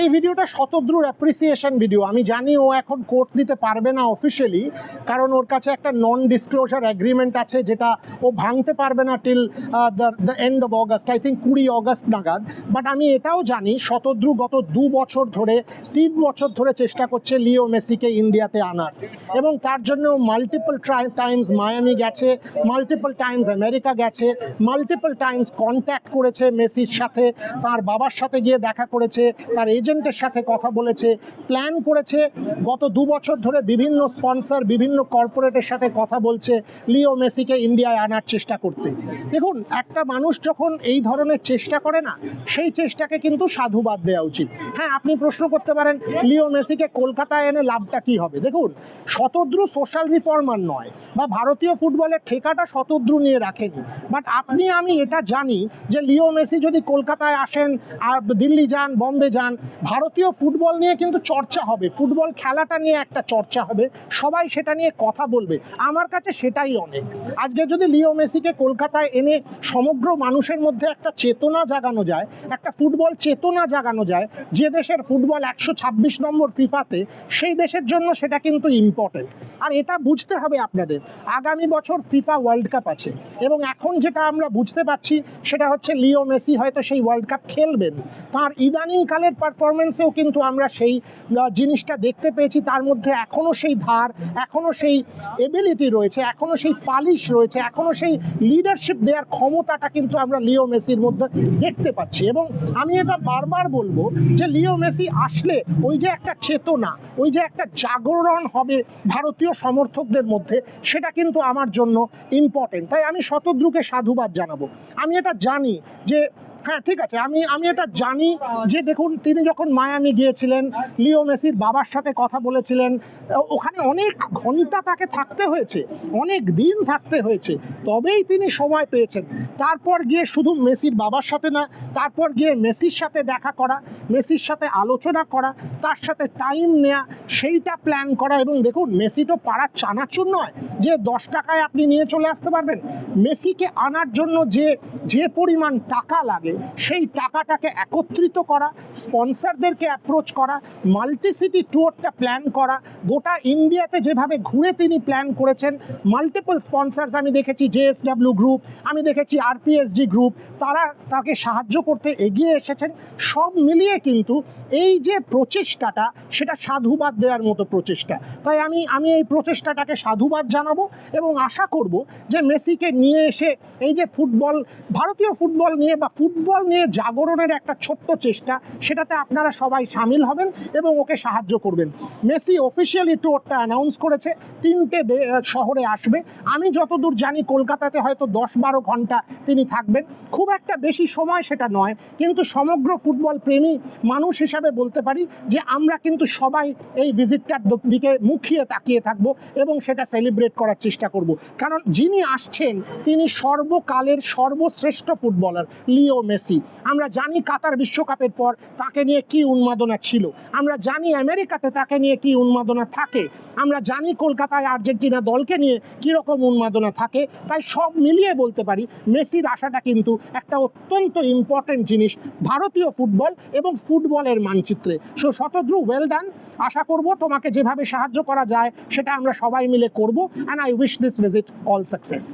এই ভিডিওটা শতদ্রুর appreciation video আমি জানি ও এখন কোর্ট দিতে পারবে না অফিসিয়ালি কারণ ওর কাছে একটা নন ডিসক্লোজার অ্যাগ্রিমেন্ট আছে যেটা ও ভাঙতে পারবে না till the end of August I think কুড়ি অগস্ট নাগাদ। বাট আমি এটাও জানি, শতদ্রু গত দু বছর ধরে, তিন বছর ধরে চেষ্টা করছে লিও মেসিকে ইন্ডিয়াতে আনার। এবং তার জন্য মাল্টিপল টাইমস মায়ামি গেছে মাল্টিপল টাইমস আমেরিকা গেছে মাল্টিপল টাইমস কন্ট্যাক্ট করেছে মেসির সাথে, তার বাবার সাথে গিয়ে দেখা করেছে, তার এজেন্টের সাথে কথা বলেছে প্ল্যান করেছে, গত দু বছর ধরে বিভিন্ন স্পন্সর বিভিন্ন কর্পোরেটের সাথে কথা বলছে, লিও মেসিকে ইন্ডিয়ায় আনার চেষ্টা করতে। দেখুন, একটা মানুষ যখন এই ধরনের চেষ্টা করে না, সেই চেষ্টাকে কিন্তু সাধুবাদ দেওয়া উচিত। হ্যাঁ আপনি প্রশ্ন করতে পারেন, লিও মেসিকে কলকাতায় এনে লাভটা কি হবে? দেখুন, শতদ্রু সোশ্যাল রিফর্মার নয় বা ভারতীয় ফুটবলের ঠেকাটা শতদ্রু নিয়ে রাখেনি। বাট আপনি, আমি এটা জানি যে লিও মেসি যদি কলকাতায় আসেন আর দিল্লি যান, বম্বে যান ভারতীয় ফুটবল নিয়ে কিন্তু চর্চা হবে। ফুটবল খেলাটা নিয়ে একটা চর্চা হবে। সবাই সেটা নিয়ে কথা বলবে। আমার কাছে সেটাই অনেক। আজকে যদি লিও মেসিকে কলকাতায় এনে সমগ্র মানুষের মধ্যে একটা চেতনা জাগানো যায়, একটা ফুটবল চেতনা জাগানো যায়, যে দেশের ফুটবল একশো ছাব্বিশ নম্বর ফিফাতে, সেই দেশের জন্য সেটা কিন্তু ইম্পর্টেন্ট আর এটা বুঝতে হবে আপনাদের। আগামী বছর ফিফা ওয়ার্ল্ড কাপ আছে। এবং এখন যেটা আমরা বুঝতে পারছি, সেটা হচ্ছে লিও মেসি হয়তো সেই ওয়ার্ল্ড কাপ খেলবেন। তার ইদানিং কালের পারফরমেন্সেও কিন্তু আমরা সেই জিনিসটা দেখতে পেয়েছি। তার মধ্যে এখনও সেই ধার এখনও সেই এবিলিটি রয়েছে এখনও সেই পালিশ রয়েছে এখনও সেই লিডারশিপ দেওয়ার ক্ষমতাটা কিন্তু আমরা লিও মেসির মধ্যে দেখতে পাচ্ছি। এবং আমি এটা বারবার বলব যে লিও মেসি আসলে ওই যে একটা চেতনা, ওই যে একটা জাগরণ হবে ভারতীয় সমর্থকদের মধ্যে, সেটা কিন্তু আমার জন্য ইম্পর্টেন্ট তাই আমি শতদ্রুকে সাধুবাদ জানাব। আমি এটা জানি যে হ্যাঁ ঠিক আছে। আমি আমি এটা জানি যে দেখুন, তিনি যখন মায়ামি গিয়েছিলেন, লিও মেসির বাবার সাথে কথা বলেছিলেন ওখানে অনেক ঘণ্টা তাকে থাকতে হয়েছে, অনেক দিন থাকতে হয়েছে, তবেই তিনি সময় পেয়েছেন। তারপর গিয়ে শুধু মেসির বাবার সাথে না, তারপর গিয়ে মেসির সাথে দেখা করা মেসির সাথে আলোচনা করা তার সাথে টাইম নেওয়া সেইটা প্ল্যান করা এবং দেখুন, মেসি তো পাড়ার চানাচুর নয়, যে দশ টাকায় আপনি নিয়ে চলে আসতে পারবেন। মেসিকে আনার জন্য যে যে পরিমাণ টাকা লাগে, সেই টাকাটাকে একত্রিত করা, স্পন্সরদেরকে অ্যাপ্রোচ করা মাল্টিসিটি ট্যুরটা প্ল্যান করা, গোটা ইন্ডিয়াতে যেভাবে ঘুরে তিনি প্ল্যান করেছেন মাল্টিপল স্পন্সার্স আমি দেখেছি জেএসডাব্লিউ গ্রুপ আমি দেখেছি আরপিএসজি গ্রুপ তারা তাকে সাহায্য করতে এগিয়ে এসেছেন, সব মিলিয়ে কিন্তু এই যে প্রচেষ্টাটা, সেটা সাধুবাদ দেওয়ার মতো প্রচেষ্টা। তাই আমি আমি এই প্রচেষ্টাটাকে সাধুবাদ জানাব এবং আশা করব যে মেসিকে নিয়ে এসে এই যে ফুটবল, ভারতীয় ফুটবল নিয়ে বা ফুটবল নিয়ে জাগরণের একটা ছোট্ট চেষ্টা, সেটাতে আপনারা সবাই সামিল হবেন এবং ওকে সাহায্য করবেন। মেসি অফিসিয়ালি ট্যুরটা অ্যানাউন্স করেছে, তিনটে শহরে আসবে। আমি যতদূর জানি কলকাতাতে হয়তো দশ বারো ঘণ্টা তিনি থাকবেন। খুব একটা বেশি সময় সেটা নয়, কিন্তু সমগ্র ফুটবল প্রেমী মানুষ হিসাবে বলতে পারি যে আমরা কিন্তু সবাই এই ভিজিটটার দিকে মুখিয়ে তাকিয়ে থাকব এবং সেটা সেলিব্রেট করার চেষ্টা করব। কারণ যিনি আসছেন, তিনি সর্বকালের সর্বশ্রেষ্ঠ ফুটবলার, লিও মেসি। আমরা জানি কাতার বিশ্বকাপের পর তাকে নিয়ে কি উন্মাদনা ছিল। আমরা জানি আমেরিকাতে তাকে নিয়ে কি উন্মাদনা থাকে। আমরা জানি কলকাতায় আর্জেন্টিনা দলকে নিয়ে কীরকম উন্মাদনা থাকে। তাই সব মিলিয়ে বলতে পারি, মেসির আশাটা কিন্তু একটা অত্যন্ত ইম্পর্টেন্ট জিনিস। ভারতীয় ফুটবল এবং ফুটবলের মানচিত্রে। সো শতদ্রু ওয়েল ডান আশা করব তোমাকে যেভাবে সাহায্য করা যায়, সেটা আমরা সবাই মিলে করব and I wish this visit all success